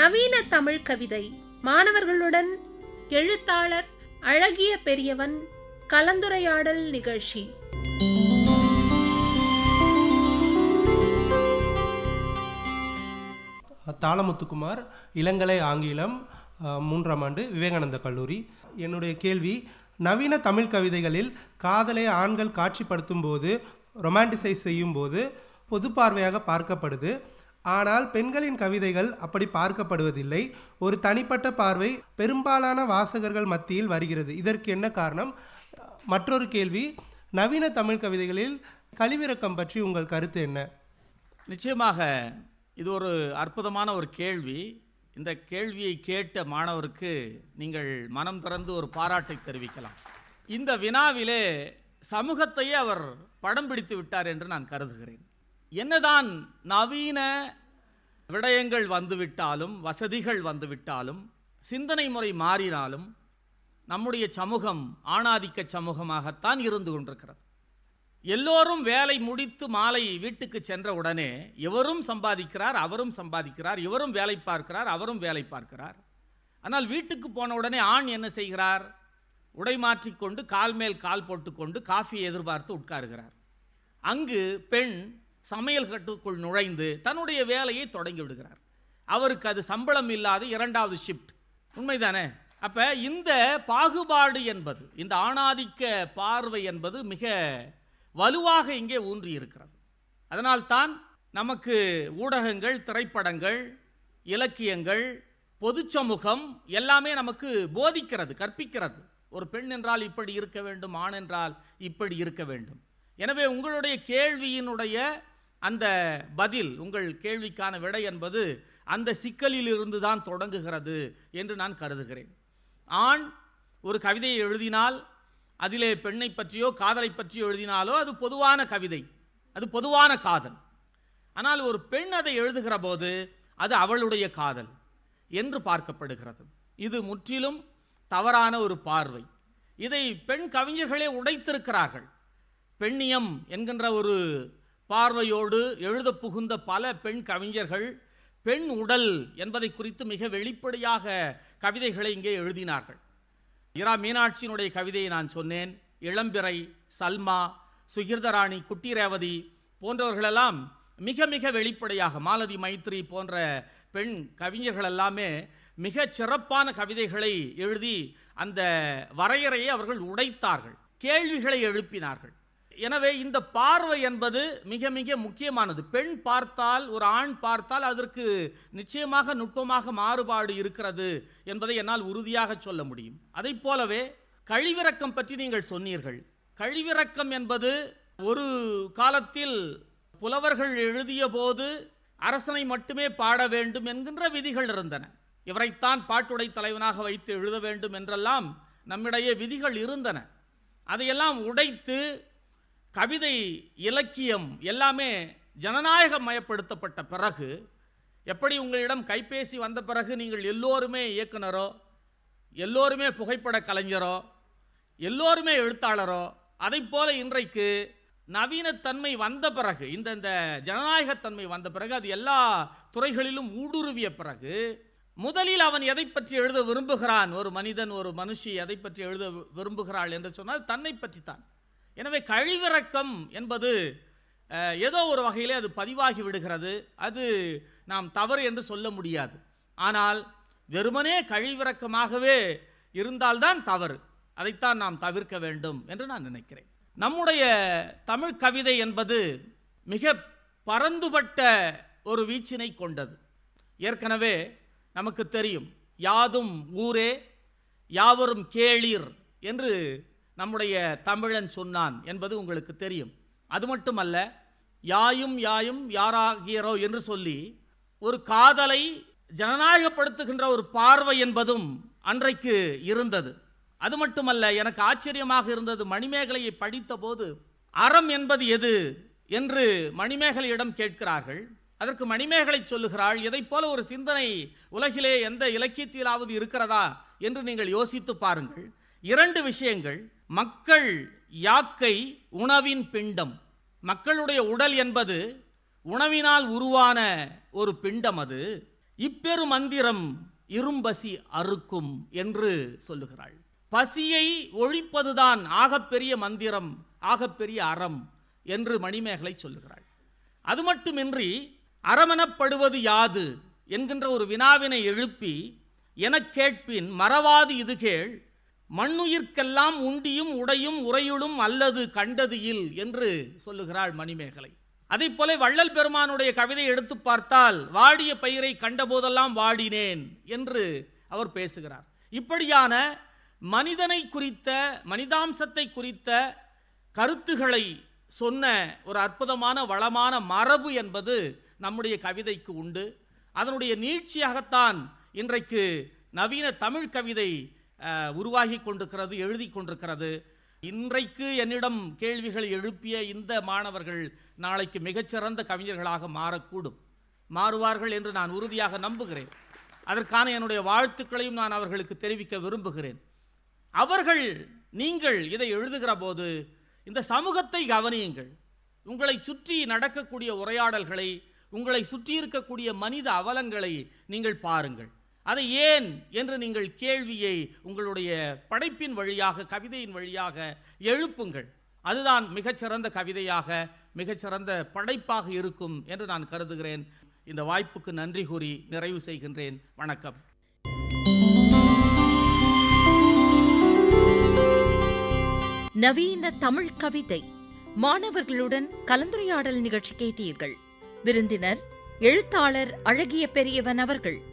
நவீன தமிழ் கவிதை. மாணவர்களுடன் எழுத்தாளர் அழகிய பெரியவன் கலந்துரையாடல் நிகழ்ச்சி. தாளமுத்துக்குமார் இளங்கலை ஆங்கிலம் மூன்றாம் ஆண்டு விவேகானந்த கல்லூரி. என்னுடைய கேள்வி நவீன தமிழ் கவிதைகளில் காதலை ஆண்கள் காட்சிப்படுத்தும் போது ரொமான்டிசைஸ் செய்யும் போது பொது பார்வையாக பார்க்கப்படுது. ஆனால் பெண்களின் கவிதைகள் அப்படி பார்க்கப்படுவதில்லை. ஒரு தனிப்பட்ட பார்வை பெரும்பாலான வாசகர்கள் மத்தியில் வருகிறது. இதற்கு என்ன காரணம்? மற்றொரு கேள்வி நவீன தமிழ் கவிதைகளில் கழிவிறக்கம் பற்றி உங்கள் கருத்து என்ன? நிச்சயமாக இது ஒரு அற்புதமான ஒரு கேள்வி. இந்த கேள்வியை கேட்ட மாணவருக்கு நீங்கள் மனம் திறந்து ஒரு பாராட்டை தெரிவிக்கலாம். இந்த வினாவிலே சமூகத்தையே அவர் படம் பிடித்து விட்டார் என்று நான் கருதுகிறேன். என்னதான் நவீன விடயங்கள் வந்துவிட்டாலும் வசதிகள் வந்துவிட்டாலும் சிந்தனை முறை மாறினாலும் நம்முடைய சமூகம் ஆணாதிக்க சமூகமாகத்தான் இருந்து கொண்டிருக்கிறது. எல்லோரும் வேலை முடித்து மாலை வீட்டுக்கு சென்ற உடனே இவரும் சம்பாதிக்கிறார் அவரும் சம்பாதிக்கிறார் இவரும் வேலை பார்க்கிறார் அவரும் வேலை பார்க்கிறார். ஆனால் வீட்டுக்கு போன உடனே ஆண் என்ன செய்கிறார்? உடை மாற்றிக்கொண்டு கால் மேல் கால் போட்டுக்கொண்டு காஃபியை எதிர்பார்த்து உட்காருகிறார். அங்கு பெண் சமையல் கட்டுக்குள் நுழைந்து தன்னுடைய வேலையை தொடங்கி விடுகிறார். அவருக்கு அது சம்பளம் இல்லாத இரண்டாவது ஷிஃப்ட் உண்மைதானே? அப்போ இந்த பாகுபாடு என்பது இந்த ஆணாதிக்க பார்வை என்பது மிக வலுவாக இங்கே ஊன்றி இருக்கிறது. அதனால்தான் நமக்கு ஊடகங்கள் திரைப்படங்கள் இலக்கியங்கள் பொது சமூகம் எல்லாமே நமக்கு போதிக்கிறது கற்பிக்கிறது. ஒரு பெண் என்றால் இப்படி இருக்க வேண்டும் ஆண் என்றால் இப்படி இருக்க வேண்டும். எனவே உங்களுடைய கேள்வியினுடைய அந்த பதில் உங்கள் கேள்விக்கான விடை என்பது அந்த சிக்கலிலிருந்து தான் தொடங்குகிறது என்று நான் கருதுகிறேன். ஆண் ஒரு கவிதையை எழுதினால் அதிலே பெண்ணை பற்றியோ காதலை பற்றியோ எழுதினாலோ அது பொதுவான கவிதை அது பொதுவான காதல். ஆனால் ஒரு பெண் அதை எழுதுகிற போது அது அவளுடைய காதல் என்று பார்க்கப்படுகிறது. இது முற்றிலும் தவறான ஒரு பார்வை. இதை பெண் கவிஞர்களே உடைத்திருக்கிறார்கள். பெண்ணியம் என்கின்ற ஒரு பார்வையோடு எழுத புகுந்த பல பெண் கவிஞர்கள் பெண் உடல் என்பதை குறித்து மிக வெளிப்படையாக கவிதைகளை இங்கே எழுதினார்கள். இரா மீனாட்சியினுடைய கவிதையை நான் சொன்னேன். இளம்பிறை சல்மா சுகிர்தராணி குட்டி ரேவதி போன்றவர்களெல்லாம் மிக மிக வெளிப்படையாக மாலதி மைத்ரி போன்ற பெண் கவிஞர்கள் எல்லாமே மிக சிறப்பான கவிதைகளை எழுதி அந்த வரையறையை அவர்கள் உடைத்தார்கள். கேள்விகளை எழுப்பினார்கள். எனவே இந்த பார்வை என்பது மிக மிக முக்கியமானது. பெண் பார்த்தால் ஒரு ஆண் பார்த்தால் அதற்கு நிச்சயமாக நுட்பமாக மாறுபாடு இருக்கிறது என்பதை என்னால் உறுதியாக சொல்ல முடியும். அதை போலவே கழிவிறக்கம் பற்றி நீங்கள் சொன்னீர்கள். கழிவிறக்கம் என்பது ஒரு காலத்தில் புலவர்கள் எழுதிய போது அரசனை மட்டுமே பாட வேண்டும் என்கின்ற விதிகள் இருந்தன. இவரைத்தான் பாட்டுடை தலைவனாக வைத்து எழுத வேண்டும் என்றெல்லாம் நம்மிடையே விதிகள் இருந்தன. அதையெல்லாம் உடைத்து கவிதை இலக்கியம் எல்லாமே ஜனநாயகமயப்படுத்தப்பட்ட பிறகு எப்படி உங்களிடம் கைபேசி வந்த பிறகு நீங்கள் எல்லோருமே இயக்குனரோ எல்லோருமே புகைப்பட கலைஞரோ எல்லோருமே எழுத்தாளரோ அதை போல இன்றைக்கு நவீனத்தன்மை வந்த பிறகு இந்த இந்த ஜனநாயகத்தன்மை வந்த பிறகு அது எல்லா துறைகளிலும் ஊடுருவிய பிறகு முதலில் அவன் எதை பற்றி எழுத விரும்புகிறான்? ஒரு மனிதன் ஒரு மனுஷி எதை பற்றி எழுத விரும்புகிறாள் என்று சொன்னால் தன்னை பற்றி தான் எனவே கழிவிறக்கம் என்பது ஏதோ ஒரு வகையிலே அது பதிவாகி விடுகிறது. அது நாம் தவறு என்று சொல்ல முடியாது. ஆனால் வெறுமனே கழிவிறக்கமாகவே இருந்தால்தான் தவறு. அதைத்தான் நாம் தவிர்க்க வேண்டும் என்று நான் நினைக்கிறேன். நம்முடைய தமிழ் கவிதை என்பது மிக பரந்துபட்ட ஒரு வீச்சினை கொண்டது. ஏற்கனவே நமக்கு தெரியும் யாதும் ஊரே யாவரும் கேளீர் என்று நம்முடைய தமிழன் சொன்னான் என்பது உங்களுக்கு தெரியும். அது மட்டுமல்ல யாயும் யாயும் யாராகியரோ என்று சொல்லி ஒரு காதலை ஜனநாயகப்படுத்துகின்ற ஒரு பார்வை என்பதும் அன்றைக்கு இருந்தது. அது மட்டுமல்ல எனக்கு ஆச்சரியமாக இருந்தது மணிமேகலையை படித்தபோது அறம் என்பது எது என்று மணிமேகலையிடம் கேட்கிறார்கள். அதற்கு மணிமேகலை சொல்லுகிறாள் இதைப் போல ஒரு சிந்தனை உலகிலே எந்த இலக்கியத்திலாவது இருக்கிறதா? என்று நீங்கள் யோசித்து பாருங்கள். இரண்டு விஷயங்கள் மக்கள் யாக்கை உணவின் பிண்டம். மக்களுடைய உடல் என்பது உணவினால் உருவான ஒரு பிண்டம் அது. இப்பெரு மந்திரம் இரும்பசி அறுக்கும் என்று சொல்லுகிறாள். பசியை ஒழிப்பதுதான் ஆகப்பெரிய மந்திரம் ஆகப்பெரிய அறம் என்று மணிமேகலை சொல்லுகிறாள். அது மட்டுமின்றி அறமெனப்படுவது யாது என்கின்ற ஒரு வினாவினை எழுப்பி எனக் கேட்பின் மறவாது இது கேள் மண்ணுயிர்க்கெல்லாம் உண்டியும் உடையும் உறையுளும் அல்லது கண்டது இல் என்று சொல்லுகிறாள் மணிமேகலை. அதைப் போல வள்ளல் பெருமானுடைய கவிதை எடுத்து பார்த்தால் வாடிய பயிரை கண்டபோதெல்லாம் வாடினேன் என்று அவர் பேசுகிறார். இப்படியான மனிதனை குறித்த மனிதாம்சத்தை குறித்த கருத்துகளை சொன்ன ஒரு அற்புதமான வளமான மரபு என்பது நம்முடைய கவிதைக்கு உண்டு. அதனுடைய நீட்சியாகத்தான் இன்றைக்கு நவீன தமிழ் கவிதை உருவாகி கொண்டிருக்கிறது எழுதி கொண்டிருக்கிறது. இன்றைக்கு என்னிடம் கேள்விகள் எழுப்பிய இந்த மாணவர்கள் நாளைக்கு மிகச்சிறந்த கவிஞர்களாக மாறக்கூடும். மாறுவார்கள் என்று நான் உறுதியாக நம்புகிறேன். அதற்கான என்னுடைய வாழ்த்துக்களையும் நான் அவர்களுக்கு தெரிவிக்க விரும்புகிறேன். அவர்கள் நீங்கள் இதை எழுதுகிற போது இந்த சமூகத்தை கவனியுங்கள். உங்களை சுற்றி நடக்கக்கூடிய உரையாடல்களை உங்களை சுற்றி இருக்கக்கூடிய மனித அவலங்களை நீங்கள் பாருங்கள். அதை ஏன் என்று நீங்கள் கேள்வியை உங்களுடைய படைப்பின் வழியாக கவிதையின் வழியாக எழுப்புங்கள். அதுதான் மிகச்சிறந்த கவிதையாக மிகச்சிறந்த படைப்பாக இருக்கும் என்று நான் கருதுகிறேன். இந்த வாய்ப்புக்கு நன்றி கூறி நிறைவு செய்கின்றேன். வணக்கம். நவீன தமிழ் கவிதை. மாணவர்களுடன் கலந்துரையாடல் நிகழ்ச்சி கேட்டீர்கள். விருந்தினர் எழுத்தாளர் அழகிய பெரியவன் அவர்கள்.